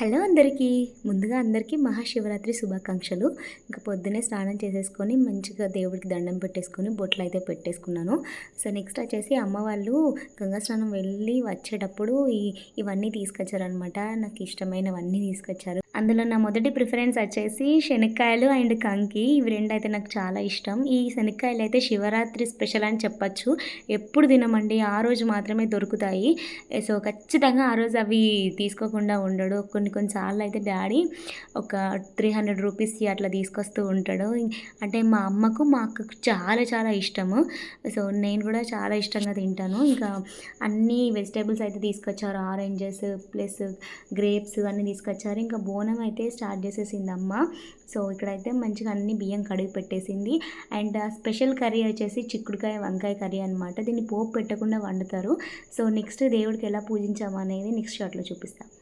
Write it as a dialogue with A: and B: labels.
A: Hello అందరికీ. ముందుగా అందరికీ మహాశివరాత్రి శుభాకాంక్షలు. ఇంకా పొద్దునే స్నానం చేసేసుకొని మంచిగా దేవుడికి దండం పెట్టేసుకొని బొట్లు అయితే పెట్టేసుకున్నాను. సో నెక్స్ట్ వచ్చేసి అమ్మ వాళ్ళు గంగా స్నానం వెళ్ళి వచ్చేటప్పుడు ఈ ఇవన్నీ తీసుకొచ్చారనమాట నాకు ఇష్టమైనవన్నీ తీసుకొచ్చారు. అందులో నా మొదటి ప్రిఫరెన్స్ వచ్చేసి శనక్కాయలు అండ్ కంకి. ఇవి రెండు అయితే నాకు చాలా ఇష్టం. ఈ శనక్కాయలు అయితే శివరాత్రి స్పెషల్ అని చెప్పచ్చు. ఎప్పుడు తినమండి ఆ రోజు మాత్రమే దొరుకుతాయి. సో ఖచ్చితంగా ఆ రోజు అవి తీసుకోకుండా ఉండడు. కొన్ని కొన్నిసార్లు అయితే డాడీ ఒక త్రీ హండ్రెడ్ రూపీస్ అట్లా తీసుకొస్తూ ఉంటాడు. అంటే మా అమ్మకు మా అక్కకు చాలా చాలా ఇష్టము. సో నేను కూడా చాలా ఇష్టంగా తింటాను. ఇంకా అన్ని వెజిటేబుల్స్ అయితే తీసుకొచ్చారు. ఆరెంజెస్ ప్లస్ గ్రేప్స్ అన్నీ తీసుకొచ్చారు. ఇంకా బోన్ అయితే స్టార్ట్ చేసేసింది అమ్మ సో ఇక్కడైతే మంచిగా అన్ని బియ్యం కడిగి పెట్టేసింది. అండ్ స్పెషల్ కర్రీ వచ్చేసి చిక్కుడుకాయ వంకాయ కర్రీ అనమాట దీన్ని పోపు పెట్టకుండా వండుతారు. సో నెక్స్ట్ దేవుడికి ఎలా పూజించాము అనేది నెక్స్ట్ షాట్లో చూపిస్తాను